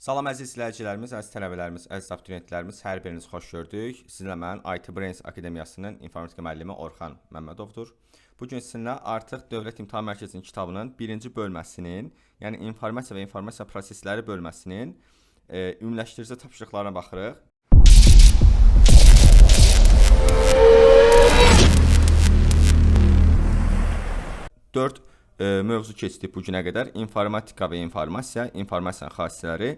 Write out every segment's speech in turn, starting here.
Salam əziz izləyicilərimiz, əziz tələbələrimiz, əziz abituriyentlərimiz, hər biriniz xoş gördük. Sizlə mən IT Brains Akademiyasının informatika müəllimi Orxan Məmmədovdur. Bu gün sizinlə artıq Dövlət İmtahan Mərkəzinin kitabının 1-ci bölməsinin, yəni informasiya və informasiya prosesləri bölməsinin e, ümumiləşdirici tapşırıqlarına baxırıq. 4 e, mövzu keçdik bu günə qədər. İnformatika və informasiya, informasiyanın xassələri,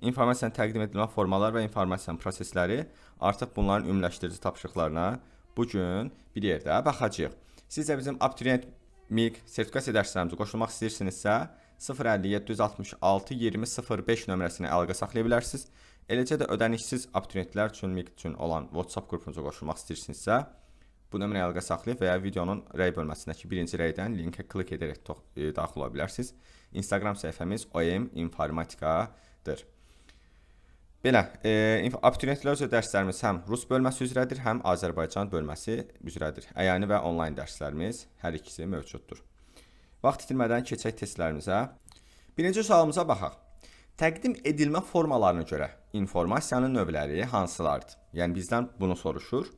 informasiyanın təqdim edilmə formaları və informasiyanın prosesləri. Artıq bunların ümumiləşdirici tapşırıqlarına bu gün bir yerdə baxacağıq. Siz də bizim abituriyent MIQ sertifikasiya dərslərimizə qoşulmaq istəyirsinizsə 05766 2005 nömrəsinə əlaqə saxlaya bilərsiniz. Eləcə də ödənişsiz abituriyentlər üçün MIQ üçün olan WhatsApp qrupumuza qoşulmaq istəyirsinizsə Bu nömrəyə əlaqə saxlayıb və ya videonun rəy bölməsindəki birinci rəydən linkə klik edərək e, daxil ola bilərsiniz. Instagram səhifəmiz OM informatikadır. Belə, e, abituriyentlər üzrə dərslərimiz həm rus bölməsi üzrədir, həm Azərbaycan bölməsi üzrədir. Əyani və onlayn dərslərimiz hər ikisi mövcuddur. Vaxt itirmədən keçək testlərimizə. Birinci sualımıza baxaq. Təqdim edilmə formalarına görə informasiyanın növləri hansılardır? Yəni bizdən bunu soruşur.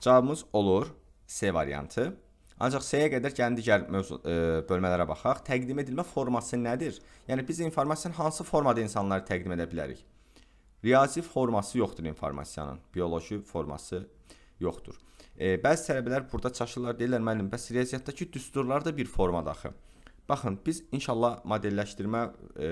Cavabımız olur C variantı. Ancaq C-yə qədər gəlin digər mövzu e, bölmələrə baxaq. Təqdim edilmə forması nədir? Yəni biz informasiyanı hansı formada insanlara təqdim edə bilərik? Riyazi forması yoxdur informasiyanın, bioloji forması yoxdur. E, bəzi tələbələr burada çaşırlar, deyirlər müəllim, bəs riyaziyyatdakı düsturlar da bir formada axı. Baxın, biz inşallah modelləşdirmə e,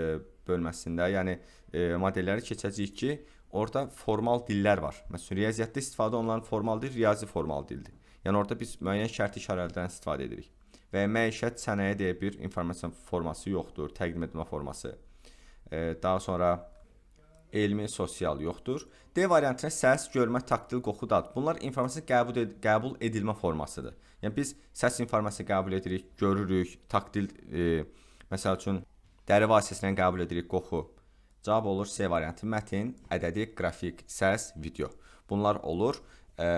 bölməsində, yəni e, modelləri keçəcəyik ki, orada formal dillər var. Məsələn, riyaziyyatda istifadə olunan formal dil riyazi formal dildir. Yəni orada biz müəyyən şərti işarələrdən istifadə edirik. Və məişət sənəyə deyə bir informasiya forması yoxdur, təqdim etmə forması. E, daha sonra elmi, sosial yoxdur. D variantına səs, görmə, taktil, qoxu, dad. Bunlar informasiya qəbul ed qəbul edilmə formasıdır. Yəni biz səs informasiya qəbul edirik, görürük, taktil e, məsəl üçün dəri vasitəsilə qəbul edirik, qoxu. Cavab olur C variantı. Mətin, ədədi, qrafik, səs, video. Bunlar olur e,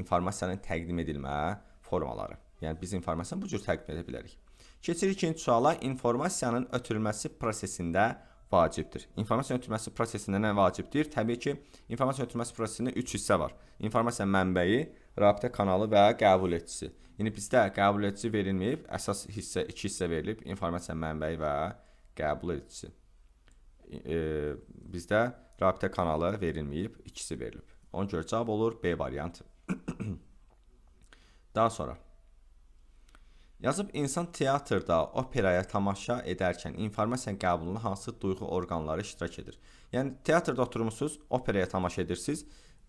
informasiyanın təqdim edilmə formaları. Yəni biz informasiyanı bu cür təqdim edə bilərik. Keçirik ikinci suala. İnformasiyanın ötürülməsi prosesində vacibdir. İnformasiya ötürülməsi prosesində nə vacibdir? Təbii ki, informasiya ötürülməsi prosesində 3 hissə var. İnformasiya mənbəyi, rabitə kanalı və qəbul edicisi. Yəni bizdə qəbul edici verilməyib, əsas hissə 2 hissə verilib, informasiya mənbəyi və qəbul edicisi e, bizdə rabitə kanalı verilməyib, ikisi verilib. Ona görə cavab olur B variantı. Daha sonra Yazıb insan teatrda, operaya tamaşa edərkən informasiya qəbuluna hansı duyğu orqanları iştirak edir? Yəni teatrda oturmusunuz, operaya tamaşa edirsiniz.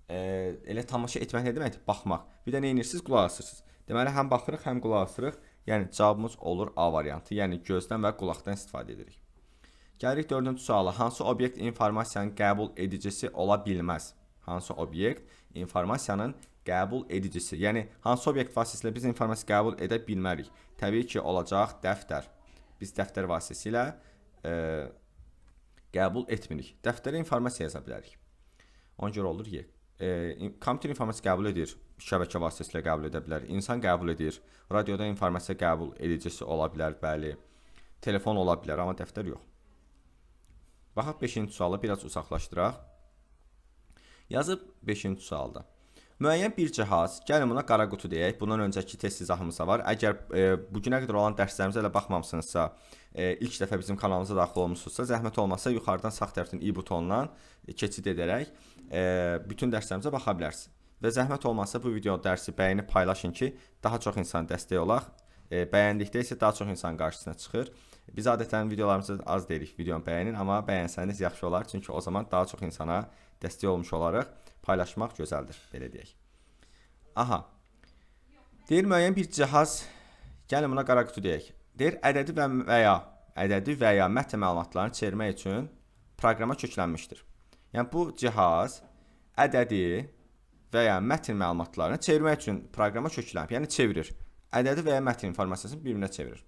E, elə tamaşa etmək nə deməkdir? Baxmaq. Bir də nə edirsiniz? Qulaq asırsınız. Deməli həm baxırıq, həm qulaq asırıq. Yəni cavabımız olur A variantı. Yəni gözdən və qulaqdan istifadə edirik. Gəlirik dördüncü suala. Hansı obyekt informasiyanın qəbul edicisi ola bilməz? Hansı obyekt informasiyanın qəbul edicisi? Yəni hansı obyekt vasitəsilə biz informasiya qəbul edə bilmərik? Təbii ki, olacaq dəftər. Biz dəftər vasitəsilə e, qəbul etmirik. Dəftərə informasiya yaza bilərik. Ona görə olur Y. E, kompüter informasiya qəbul edir, şəbəkə vasitəsilə qəbul edə bilər. İnsan qəbul edir. Radioda informasiya qəbul edicisi ola bilər, bəli. Telefon ola bilər, amma dəftər yox. Baxaq 5-ci sualı biraz uzaqlaşdıraq. Yazıb 5-ci sualda. Müəyyən bir cihaz, gəlin buna qara qutu deyək. Bundan öncəki test izahımız da var. Əgər e, bu günə qədər olan dərslərimizə elə baxmamısınızsa, e, ilk dəfə bizim kanalımıza daxil olmusunuzsa, zəhmət olmasa yuxarıdan sağ tərəfdən i butonundan e, keçid edərək e, bütün dərslərimizə baxa bilərsiniz. Və zəhmət olmasa bu video dərsi bəyənib paylaşın ki, daha çox insan dəstək olaq. E, bəyəndikdə isə daha çox insan qarşısına çıxır. Biz adətən videolarımızı az deyirik, videonu bəyənin, amma bəyənsəniz yaxşı olar, çünki o zaman daha çox insana dəstək olmuş olaraq paylaşmaq gözəldir, belə deyək. Aha. Deyir müəyyən bir cihaz, gəlin buna qara qutu deyək. Deyir ədədi və, və ya ədədi və ya mətn məlumatlarını çevirmək üçün proqrama köklənmişdir. Yəni bu cihaz ədədi və ya mətn məlumatlarını çevirmək üçün proqrama köklənib, yəni çevirir. Ədədi və ya mətn informasiyasını bir-birinə çevirir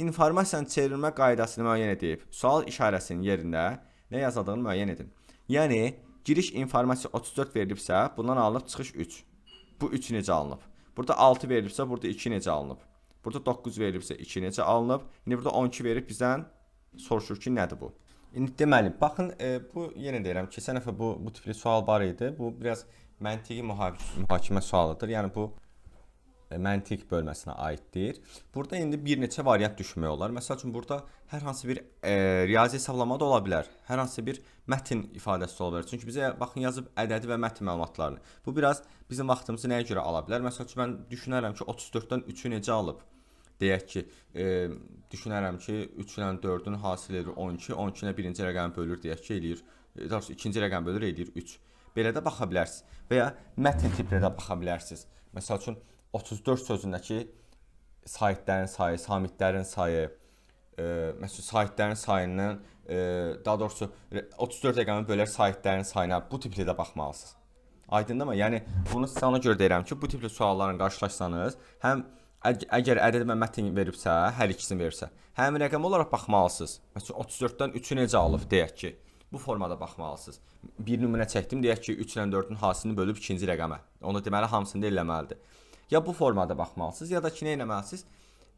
informasiyanın çevrilmə qaydasını müəyyən edib, sual işarəsinin yerində nə yazıldığını müəyyən edin. Yəni giriş informasiya 34 verilibsə, bundan alınıb çıxış 3. Bu 3 necə alınıb? Burada 6 verilibsə, burada 2 necə alınıb? Burada 9 verilibsə 2 necə alınıb? İndi burada 12 verib bizdən soruşur ki, nədir bu? İndi deməli, baxın, e, bu yenə deyirəm, keçən dəfə bu bu tipli sual var idi. Bu biraz məntiqi müha- mühakimə sualıdır. Yəni bu e, məntiq bölməsinə aiddir. Burada indi bir neçə variant düşünmək olar. Məsəl üçün burada hər hansı bir e, riyazi hesablama da ola bilər. Hər hansı bir mətn ifadəsi də ola bilər. Çünki bizə baxın yazıb ədədi və mətn məlumatlarını. Bu biraz bizim vaxtımızı nəyə görə ala bilər? Məsəl üçün mən düşünərəm ki, 34-dən 3-ü necə alıb? Deyək ki, e, düşünərəm ki, 3 ilə 4-ün hasili edir 12, 12 ilə birinci rəqəmi bölür deyək ki, eləyir. e, Daha doğrusu ikinci rəqəmi bölür eləyir 3. Belə də baxa bilərsiniz. Və ya mətn tiplə də baxa bilərsiniz. Məsəl üçün 34 sözündəki saytların sayı, samitlərin sayı, e, məsələn saytların sayından e, daha doğrusu re- 34 rəqəmi bölər saytların sayına bu tiplə də baxmalısınız. Aydındırmı? Yəni bunu sizə ona görə deyirəm ki, bu tipli suallarla qarşılaşsanız, həm əg- əgər ədəd və mətn veribsə, hər ikisini verirsə, həm rəqəm olaraq baxmalısınız. Məsələn 34-dən 3-ü necə alıb deyək ki, bu formada baxmalısınız. Bir nümunə çəkdim, deyək ki, 3 ilə 4-ün hasilini bölüb ikinci rəqəmə. Onu deməli hamısını eləməlidir. Ya bu formada baxmalısınız, ya da ki nə etməlisiniz?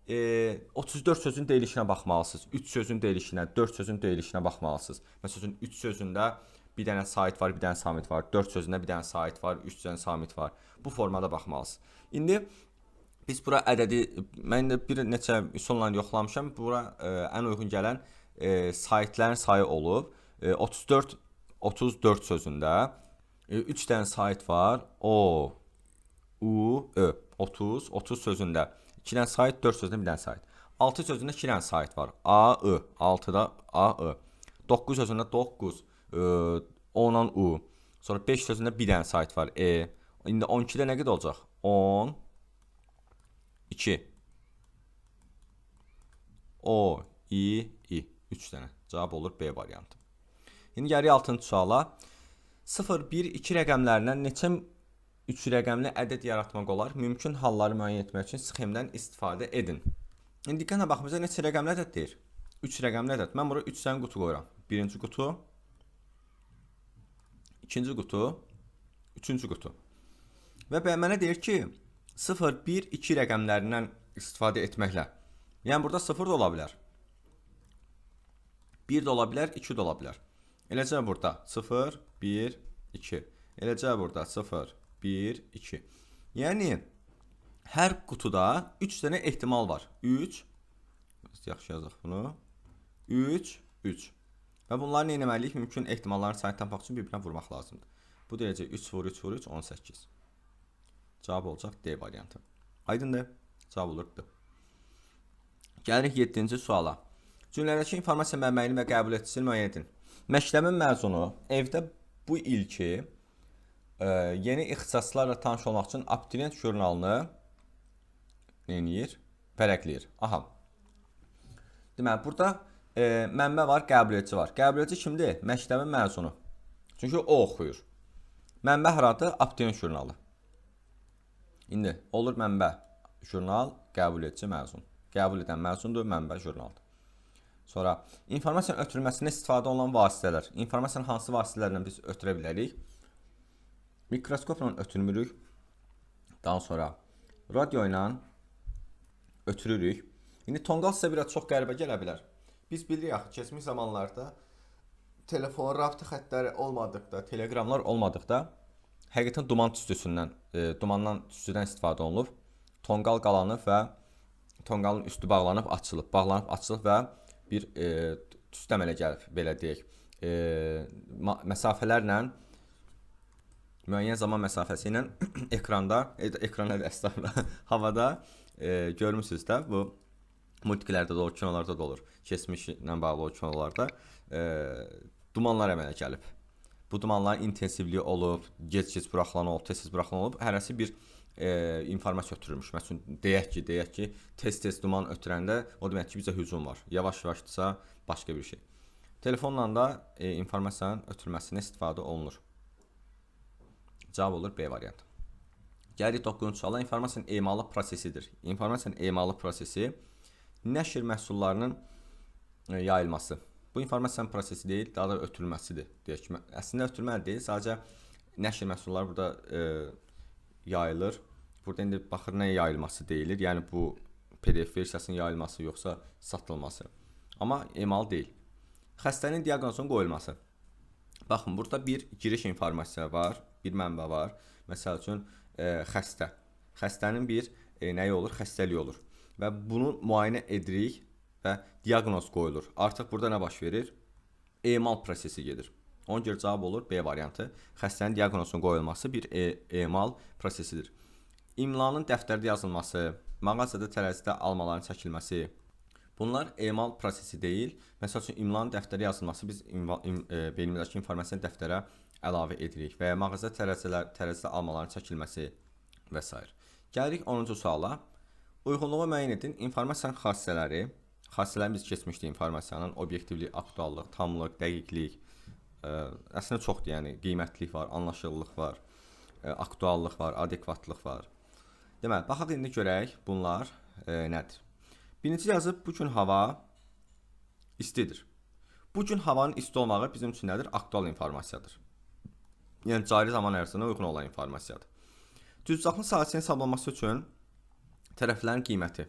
E, 34 sözün deyilişinə baxmalısınız. 3 sözün deyilişinə, 4 sözün deyilişinə baxmalısınız. Məsələn 3 sözündə bir dənə sait var, bir dənə samit var. 4 sözündə bir dənə sait var, 3 dənə samit var. Bu formada baxmalısınız. İndi biz bura ədədi mən də bir neçə üsulla yoxlamışam. Bura ə, ən uyğun gələn ə, saytların sayı olub. Ə, 34 34 sözündə 3 dənə sayt var. O U, Ö. 30, 30 sözündə 2 dənə sayt, 4 sözündə bir dənə sayt. 6 sözündə 2 dənə sayt var. A, I. 6-da A, I. 9 sözündə 9, ə, 10-dan U. Sonra 5 sözündə bir dənə sayt var. E. İndi 12-də nə qədər olacaq? 10 2 O, I, I. 3 dənə. Cavab olur B variantı. İndi gəlirik 6-cı suala. 0, 1, 2 rəqəmlərindən neçə 3 rəqəmli ədəd yaratmaq olar? Mümkün halları müəyyən etmək üçün sxemdən istifadə edin. İndi baxın, bizə neçə rəqəmli ədəd deyir? 3 rəqəmli ədəd. Mən bura 3 dənə qutu qoyuram. Birinci qutu, ikinci qutu, üçüncü qutu. Və mənə deyir ki, 0, 1, 2 rəqəmlərindən istifadə etməklə. Yəni burada 0 da ola bilər. 1 də ola bilər, 2 də ola bilər. Eləcə burada 0, 1, 2. Eləcə burada 0, 1, 2. Yəni hər qutuda 3 dənə ehtimal var. 3 Yaxşı yazaq bunu. 3, 3. Və bunları nə etməliyik? Mümkün ehtimalların sayını tapmaq üçün bir-birinə vurmaq lazımdır. Bu deyəcək 3 vur 3 vur 3 18. Cavab olacaq D variantı. Aydındır? Cavab olur D. Gəlirik 7-ci suala. Cümlədəki informasiya mənbəyini və qəbul edicisini müəyyən edin. Məktəbin məzunu evdə bu ilki yeni ixtisaslarla tanış olmaq üçün abituriyent jurnalını neyir? Vərəqləyir. Aha. Deməli, burada e, mənbə var, qəbul edici var. Qəbul edici kimdir? Məktəbin məzunu. Çünki o oxuyur. Mənbə haradır? Abituriyent jurnalı. İndi olur mənbə jurnal, qəbul edici məzun. Qəbul edən məzundur, mənbə jurnaldır. Sonra informasiyanın ötürülməsində istifadə olunan vasitələr. İnformasiyanın hansı vasitələrlə biz ötürə bilərik? Mikroskopla ötürmürük. Daha sonra radio ilə ötürürük. İndi tonqal sizə biraz çox qəribə gələ bilər. Biz bilirik axı keçmiş zamanlarda telefon rabitə xəttləri olmadıqda, teleqramlar olmadıqda həqiqətən duman tüstüsündən, e, dumandan tüstüdən istifadə olunub. Tonqal qalanıb və tonqalın üstü bağlanıb açılıb, bağlanıb açılıb və bir e, tüstü əmələ gəlib, belə deyək. E, məsafələrlə müəyyən zaman məsafəsi ilə ekranda, e, ekrana və əslində havada e, görmüsüz də bu multiklərdə də olur, kinolarda da olur. Keçmişlə bağlı o kinolarda e, dumanlar əmələ gəlib. Bu dumanların intensivliyi olub, gec-gec buraxılan olub, tez-tez buraxılan olub. Hərəsi bir e, informasiya ötürülmüş. Məsələn, deyək ki, deyək ki, tez-tez duman ötürəndə o demək ki, bizə hücum var. Yavaş-yavaşdırsa başqa bir şey. Telefonla da e, informasiyanın ötürülməsinə istifadə olunur. Cavab olur B variantı. Gəlirik 9-cu suala. İnformasiyanın emalı prosesidir. İnformasiyanın emalı prosesi nəşr məhsullarının e, yayılması. Bu informasiyanın prosesi deyil, daha da ötürülməsidir. Deyək ki, əslində ötürməli deyil, sadəcə nəşr məhsulları burada e, yayılır. Burada indi baxır nə yayılması deyilir. Yəni bu PDF versiyasının yayılması yoxsa satılması. Amma emal deyil. Xəstənin diaqnozunun qoyulması. Baxın, burada bir giriş informasiya var, bir mənbə var. Məsəl üçün, e, xəstə. Xəstənin bir e, nəyi olur? Xəstəliyi olur. Və bunu müayinə edirik və diaqnoz qoyulur. Artıq burada nə baş verir? Emal prosesi gedir. Ona görə cavab olur B variantı. Xəstənin diaqnozunun qoyulması bir e emal prosesidir. İmlanın dəftərdə yazılması, mağazada tərəzidə almaların çəkilməsi. Bunlar emal prosesi deyil. Məsəl üçün imlanın dəftərə yazılması biz inva- im, e, beynimizdəki informasiyanı dəftərə əlavə edirik və ya mağaza tərəzilər tərəzidə almaların çəkilməsi və s. Gəlirik 10-cu suala. Uyğunluğu müəyyən edin. İnformasiyanın xassələri, xassələrin biz keçmişdik informasiyanın obyektivlik, aktuallıq, tamlıq, dəqiqlik, ə, əslində çoxdur, yəni qiymətlilik var, anlaşıllıq var, ə, aktuallıq var, adekvatlıq var. Deməli, baxaq indi görək bunlar ə, nədir. Birinci yazıb bu gün hava istidir. Bu gün havanın isti olmağı bizim üçün nədir? Aktual informasiyadır. Yəni cari zaman ərzində uyğun olan informasiyadır. Düzbucaqlıq sahəsinin hesablanması üçün tərəflərin qiyməti.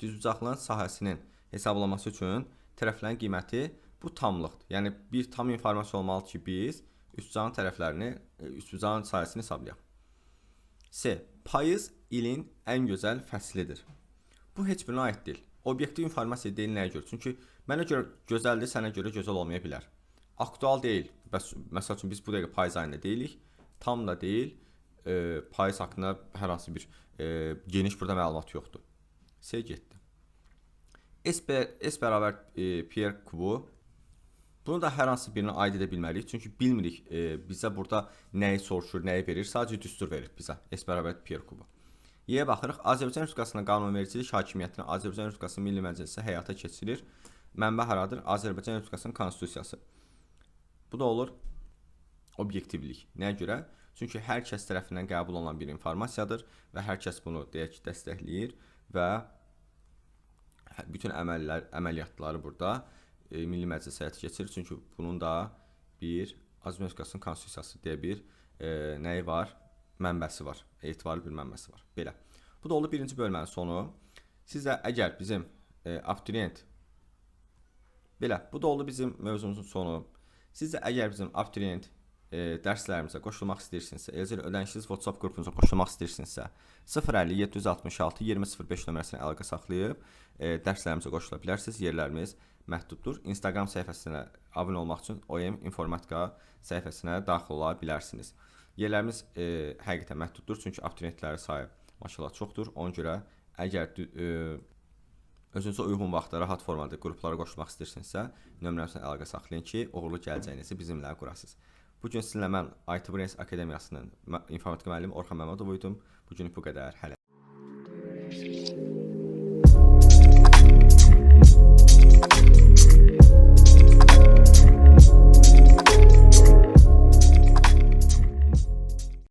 Düzbucaqlığın sahəsinin hesablanması üçün tərəflərin qiyməti bu tamlıqdır. Yəni bir tam informasiya olmalı ki, biz üstbucağın tərəflərini, e, üstbucağın sahəsini hesablayaq. C. Payız ilin ən gözəl fəslidir. Bu heç birinə aid deyil. Obyektiv informasiya deyil nəyə görə? Çünki mənə görə gözəldir, sənə görə gözəl olmaya bilər. Aktual deyil. Bəs məsəl üçün biz bu dəqiqə payız ayında deyilik. Tam da deyil. E, payız haqqında hər hansı bir e, geniş burada məlumat yoxdur. C getdi. S, S bərabər e, Pierre kubu. Bunu da hər hansı birinə aid edə bilməliyik. Çünki bilmirik e, bizə burada nəyi soruşur, nəyi verir. Sadəcə düstur verir bizə. S bərabər Pierre kubu. Y-yə baxırıq. Azərbaycan Respublikasının qanunvericilik hakimiyyətini Azərbaycan Respublikasının Milli Məclisi həyata keçirir. Mənbə haradır? Azərbaycan Respublikasının konstitusiyası. Bu da olur obyektivlik. Nəyə görə? Çünki hər kəs tərəfindən qəbul olunan bir informasiyadır və hər kəs bunu deyək ki, dəstəkləyir və bütün əməllər, əməliyyatları burada e, Milli Məclis həyata keçirir. Çünki bunun da bir Azərbaycan Respublikasının konstitusiyası deyə bir e, nəyi var? Mənbəsi var. Etibarlı bir mənbəsi var. Belə. Bu da oldu birinci bölmənin sonu. Siz də əgər bizim e, abituriyent Belə, bu da oldu bizim mövzumuzun sonu. Siz də əgər bizim abituriyent e, dərslərimizə qoşulmaq istəyirsinizsə, eləcə də ödənişsiz WhatsApp qrupumuza qoşulmaq istəyirsinizsə, 050 766 2005 nömrəsinə əlaqə saxlayıb e, dərslərimizə qoşula bilərsiniz. Yerlərimiz məhduddur. Instagram səhifəsinə abunə olmaq üçün OYM informatika səhifəsinə daxil ola bilərsiniz. Yerlərimiz e, həqiqətən məhduddur, çünki abituriyentlərin sayı maşallah çoxdur. Ona görə əgər e, özünüzə uyğun vaxtda rahat formada qruplara qoşulmaq istəyirsinizsə, nömrəmizlə əlaqə saxlayın ki, uğurlu gələcəyinizi bizimlə qurasınız. Bu gün sizinlə mən IT Brains Akademiyasının informatika müəllimi Orxan Məmmədov idim. Bu gün bu qədər. Hələ